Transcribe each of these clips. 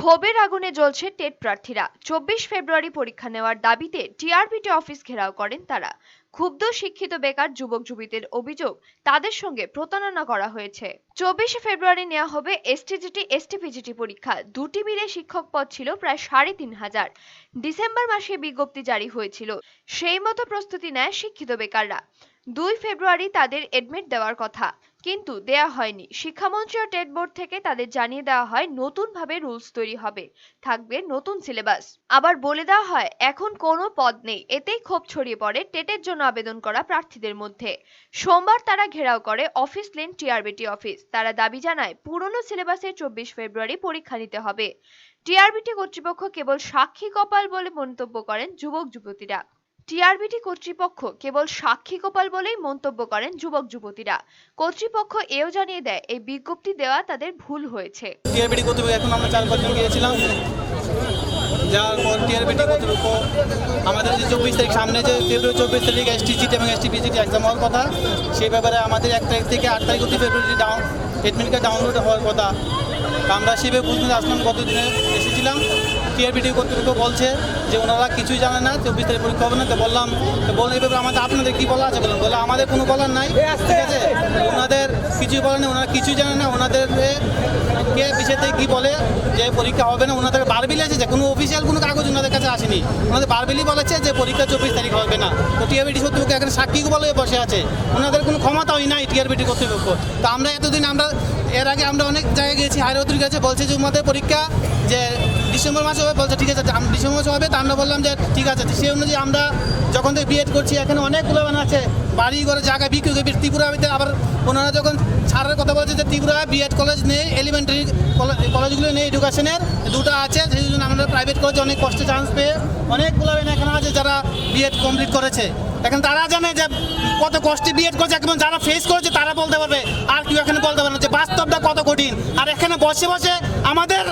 ক্ষোভের আগুনে জ্বলছে টেট প্রার্থীরা। চব্বিশ ফেব্রুয়ারি পরীক্ষা নেওয়ার দাবিতে টিআরবিটি অফিস ঘেরাও করেন তারা। ক্ষুব্ধ, শিক্ষিত বেকার যুবক যুবতীদের অভিযোগ তাদের সঙ্গে প্রতারণা করা হয়েছে। চব্বিশে ফেব্রুয়ারি নেওয়া হবে এসটিজিটি, এসটিপিজিটি পরীক্ষা। দুটি মিলে শিক্ষক পদ ছিল প্রায় সাড়ে তিন হাজার। ডিসেম্বর মাসে বিজ্ঞপ্তি জারি হয়েছিল। সেই মতো প্রস্তুতি নেয় শিক্ষিত বেকাররা। দুই ফেব্রুয়ারি তাদের এডমিট দেওয়ার কথা। কিন্তু দেয়া হয়নি। শিক্ষামন্ত্রী ও টেট বোর্ড থেকে তাদের জানিয়ে দেওয়া হয় নতুন ভাবে রুলস তৈরি হবে। থাকবে নতুন সিলেবাস আবার বলে দেওয়া হয়, এখন কোনো পদ নেই। এতেই ক্ষোভ ছড়িয়ে পড়ে টেটের জন্য আবেদন করা প্রার্থীদের মধ্যে। সোমবার তারা ঘেরাও করে অফিস লেন টিআরবিটি অফিস তারা দাবি জানায়, পুরনো সিলেবাসে চব্বিশ ফেব্রুয়ারি পরীক্ষা নিতে হবে। টিআরবিটি কর্তৃপক্ষ কেবল সাক্ষী কপাল বলে মন্তব্য করেন যুবক যুবতীরা টিআরবিটি কর্তৃপক্ষ কেবল সাক্ষী কপাল বলেই মন্তব্য করেন যুবক যুবতীরা। কর্তৃপক্ষ এও জানিয়ে দেয়, এই বিজ্ঞপ্তি দেওয়া তাদের ভুল হয়েছে। টিআরবিটি কর্তৃপক্ষ, এখন আমরা চার পাঁচজন গিয়েছিলাম। যাওয়ার পর টিআরবিটি কর্তৃপক্ষ, আমাদের যে চব্বিশ তারিখ সামনে যে ফেব্রুয়ারি চব্বিশ তারিখ এসটিজিটি এবং এসটিপিজিটি এক্সাম হওয়ার কথা, সেই ব্যাপারে আমাদের এক তারিখ থেকে আট তারিখ অব্দি February down admit card download হওয়ার কথা। আমরা সেভাবে বুঝতে আসলাম গত দিনে এসেছিলাম। টিআরবিটি কর্তৃপক্ষ বলছে যে ওনারা কিছুই জানে না চব্বিশ তারিখ পরীক্ষা হবে না। তো বললাম তো বলুন এই ব্যাপারে আমাদের আপনাদের কী বলা আছে বললাম বলে আমাদের কোনো বলার নাই ঠিক আছে? ওনাদের কিছুই বলেন নেই ওনারা কিছুই জানে না ওনাদের কে বিষয়তে কি বলে যে পরীক্ষা হবে না ওনাদের বারবিল আছে যে কোনো অফিসিয়াল কোনো কাগজ ওনাদের কাছে আসেনি। ওনাদের বারবিলই বলেছে যে পরীক্ষা চব্বিশ তারিখ হবে না। তো টিআরবিটি কর্তৃপক্ষ এখানে সাক্ষী বলে বসে আছে। ওনাদের কোনো ক্ষমতাই নাই টিআরবিটি কর্তৃপক্ষ। তো আমরা এতদিন আমরা এর আগে আমরা অনেক জায়গায় গিয়েছি হায়ার অথরিটির কাছে বলছে যে আমাদের পরীক্ষা যে ডিসেম্বর মাসে হবে, বলছে ঠিক আছে ডিসেম্বর মাসে হবে, তা আমরা বললাম যে ঠিক আছে সেই অনুযায়ী আমরা যখন থেকে বিএড করছি, এখানে অনেকগুলো মানে আছে, বাড়ি করে জায়গা বিক্রি করে ত্রিপুরাতে আবার ওনারা যখন ছাড়ের কথা বলছে যে ত্রিপুরা বিএড কলেজ নেই এলিমেন্টারি কলেজগুলো নেই এডুকেশনের দুটো আছে, সেই জন্য আমরা প্রাইভেট কলেজে অনেক কষ্টে চান্স পেয়ে অনেকগুলো এখানে আছে যারা বিএড কমপ্লিট করেছে। এখন তারা জানে যে কত কষ্টে বিএড করেছে, এখন যারা ফেস করেছে, তারা বলতে পারবে, আর কেউ এখানে বলতে পারবে যে বাস্তবটা কত কঠিন। আর এখানে বসে বসে আমাদের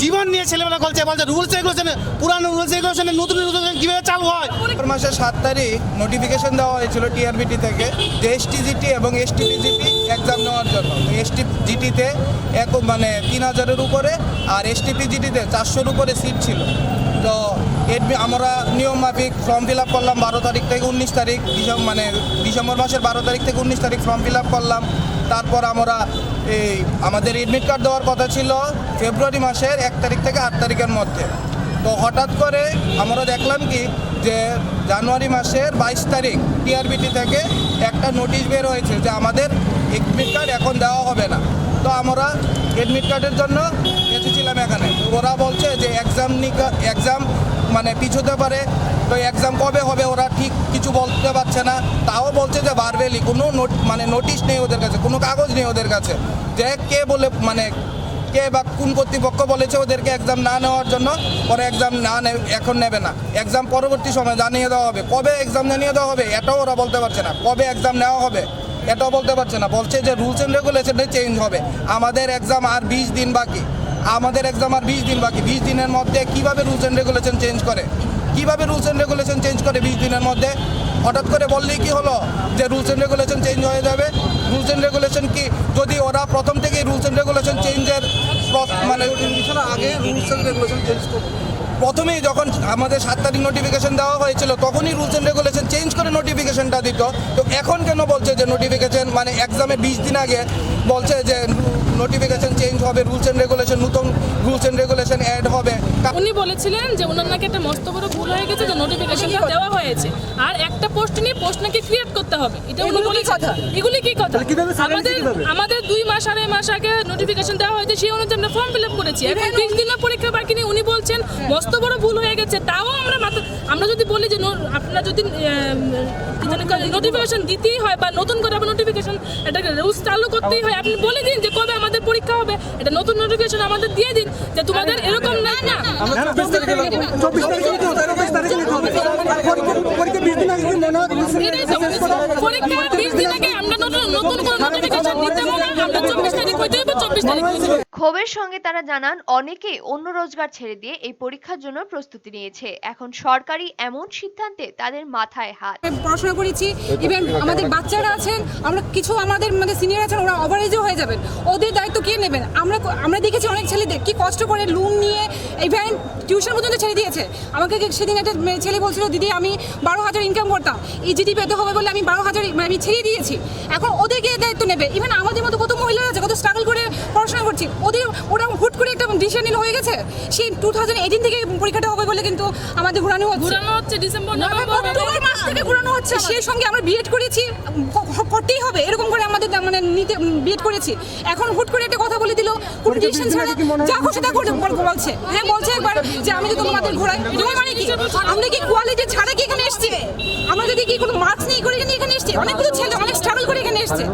জীবন নিয়ে ছেলেবেলা বলছে বলছে রুলস রেগুলেশন পুরানো রুলস রেগুলেশনের নতুন রুলস কীভাবে চালু হয়? মাসের সাত তারিখ নোটিফিকেশন দেওয়া হয়েছিল টিআরবিটি থেকে যে এসটিজিটি এবং এসটিপিজিটি এক্সাম নেওয়ার জন্য। এসটিজিটিতে এক মানে তিন হাজারের উপরে আর এসটিপিজিটিতে চারশোর উপরে সিট ছিল। তো আমরা নিয়ম মাফিক ফর্ম ফিল আপ করলাম বারো তারিখ থেকে উনিশ তারিখ ডিসেম্বর মানে ডিসেম্বর মাসের বারো তারিখ থেকে উনিশ তারিখ ফর্ম ফিল আপ করলাম। তারপর আমরা এই আমাদের এডমিট কার্ড দেওয়ার কথা ছিল ফেব্রুয়ারি মাসের এক তারিখ থেকে আট তারিখের মধ্যে। তো হঠাৎ করে আমরা দেখলাম কি যে জানুয়ারি মাসের বাইশ তারিখ টিআরবিটি থেকে একটা নোটিশ বের হয়েছে যে আমাদের এডমিট কার্ড এখন দেওয়া হবে না। তো আমরা এডমিট কার্ডের জন্য এসেছিলাম এখানে। ওরা বলছে যে এক্সাম এক্সাম মানে পিছুতে পারে। তো এক্সাম কবে হবে ওরা ঠিক কিছু বলতে পারছে না। তাও বলছে যে বারবেলি। কোনো নোট মানে নোটিশ নেই ওদের কাছে, কোনো কাগজ নেই ওদের কাছে। যে কে বলে মানে কে বা কোন কর্তৃপক্ষ বলেছে ওদেরকে এক্সাম না নেওয়ার জন্য, পরে এক্সাম না এখন নেবে না। এক্সাম পরবর্তী সময় জানিয়ে দেওয়া হবে। কবে এক্সাম জানিয়ে দেওয়া হবে, এটাও ওরা বলতে পারছে না। কবে এক্সাম নেওয়া হবে, এটাও বলতে পারছে না। বলছে যে রুলস অ্যান্ড রেগুলেশনে চেঞ্জ হবে। আমাদের এক্সাম আর বিশ দিন বাকি। আমাদের এক্সাম আর বিশ দিন বাকি। বিশ দিনের মধ্যে কীভাবে রুলস অ্যান্ড রেগুলেশন চেঞ্জ করে? কীভাবে রুলস অ্যান্ড রেগুলেশন চেঞ্জ করে বিশ দিনের মধ্যে? হঠাৎ করে বললেই কি হলো? যে রুলস অ্যান্ড রেগুলেশন চেঞ্জ হয়ে যাবে। রুলস অ্যান্ড রেগুলেশন কি? যদি ওরা প্রথম থেকেই রুলস অ্যান্ড রেগুলেশন চেঞ্জের মানে আগে রুলস অ্যান্ড রেগুলেশন চেঞ্জ প্রথমেই যখন আমাদের সাত তারিখ নোটিফিকেশন দেওয়া হয়েছিল তখনই রুলস অ্যান্ড রেগুলেশন চেঞ্জ করে নোটিফিকেশনটা দিত। তো এখন কেন বলছে যে নোটিফিকেশন মানে এক্সামের বিশ দিন আগে বলছে যে নোটিফিকেশন চেঞ্জ হবে রুলস অ্যান্ড রেগুলেশন নতুন রুলস অ্যান্ড রেগুলেশন অ্যাড হবে। উনি বলেছিলেন যে ওনার নাকি একটা মস্ত বড় ভুল হয়ে গেছে যে নোটিফিকেশনটা দেওয়া হয়েছে। আর একটা পোস্ট নিয়ে পোস্ট নাকি ক্রিয়েট করতে হবে। এটা উনি বলেছেন এগুলি কি কথা? আমাদের আমাদের দুই মাস আড়াই মাস আগে নোটিফিকেশন দেওয়া হয়েছে সেই অনুযায়ী আমরা ফর্ম ফিল আপ করেছি। এখন বিশ দিনের পরীক্ষা বাকি নেই। উনি বলছেন মস্ত বড় ভুল হয়ে গেছে তাও আমরা মাথা- আমরা যদি বলি যে নো- আপনারা যদি নোটিফিকেশন দিতেই হয় বা নতুন করে আবার নোটিফিকেশন এটা রুলস চালু করতেই হয় আপনি বলে দিন যে কবে আমাদের পরীক্ষা হবে এটা নতুন নোটিফিকেশন আমাদের দিয়ে দিন যে তোমাদের এরকম না না পরীক্ষা বিশ দিন আগে মনে হয় আমরা নতুন নতুন কোনো নোটিফিকেশন দিতে হবে না আমরা চব্বিশ তারিখ হইতে হবে চব্বিশ তারিখ। ক্ষোভের সঙ্গে তারা জানান, অনেকেই অন্য রোজগার ছেড়ে দিয়ে এই পরীক্ষার জন্য প্রস্তুতি নিয়েছে। এখন সরকারি এমন সিদ্ধান্তে তাদের মাথায় হাত। পড়াশোনা করেছি ইভেন আমাদের বাচ্চারা আছেন, আমরা কিছু আমাদের মানে সিনিয়র আছেন, ওরা ওভারেজও হয়ে যাবেন। ওদের দায়িত্ব কে নেবেন? আমরা আমরা দেখেছি অনেক ছেলেদের কি কষ্ট করে লোন নিয়ে ইভেন টিউশন পর্যন্ত ছেড়ে দিয়েছে। আমাকে সেদিন একটা ছেলে বলছিল, দিদি, আমি বারো হাজার ইনকাম করতাম। ইজিডি পেতে হবে বলে আমি বারো হাজার মানে আমি ছেড়ে দিয়েছি। এখন ওদেরকে দায়িত্ব নেবে। ইভেন আমাদের মতো কত মহিলা আছে, কত স্ট্রাগল করে পড়াশোনা করছি ওদের ওরা হুট করে একটা ডিসিশন নিল হয়ে গেছে। সেই টু থাউজেন্ড এইটিন থেকে পরীক্ষাটা হবে বলে কিন্তু আমাদের ঘোরানো হচ্ছে। ঘুরানো হচ্ছে ডিসেম্বর নভেম্বর মাস থেকে ঘোরানো হচ্ছে সেই সঙ্গে আমরা বিএড করেছি। করতেই হবে এরকম করে আমাদের মানে নিতে বিএড করেছি। এখন হুট করে একটা কথা বলে দিল। কোন ডিসিশন ছাড়া যা খুশি তা করে বলছে। হ্যাঁ বলছে একবার যে আমি তো তোমাদের ঘোরাই এটা মানে কি? আমরা কি কোয়ালিটি ছাড়া কি এখানে এসেছি? আমরা যদি কি কোনো মার্কস নেই করে এখানে এসেছি? অনেকগুলো ছেলে অনেক স্ট্রাগল করে এখানে এসেছে।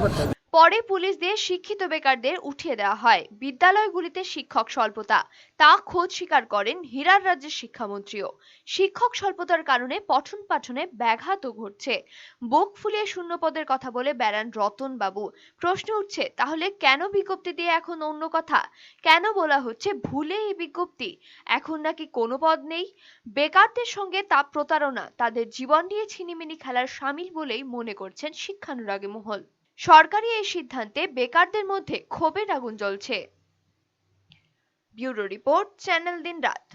পরে পুলিশ দিয়ে শিক্ষিত বেকারদের উঠিয়ে দেওয়া হয়। বিদ্যালয়গুলিতে শিক্ষক স্বল্পতা, তা খোঁজ স্বীকার করেন হীরার রাজ্যের শিক্ষামন্ত্রীও। শিক্ষক স্বল্পতার কারণে পঠন পাঠনে ব্যাঘাতও ঘটছে। বুক ফুলিয়ে শূন্য পদের কথা বলে বেড়ান রতন বাবু প্রশ্ন উঠছে, তাহলে কেন বিজ্ঞপ্তি দিয়ে এখন অন্য কথা? কেন বলা হচ্ছে ভুলে এই বিজ্ঞপ্তি? এখন নাকি কোনো পদ নেই? বেকারদের সঙ্গে তা প্রতারণা, তাদের জীবন নিয়ে ছিনিমিনি খেলার সামিল বলেই মনে করছেন শিক্ষানুরাগী মহল। সরকারি এই সিদ্ধান্তে বেকারদের মধ্যে ক্ষোভের আগুন জ্বলছে। ব্যুরো রিপোর্ট চ্যানেল দিন রাত।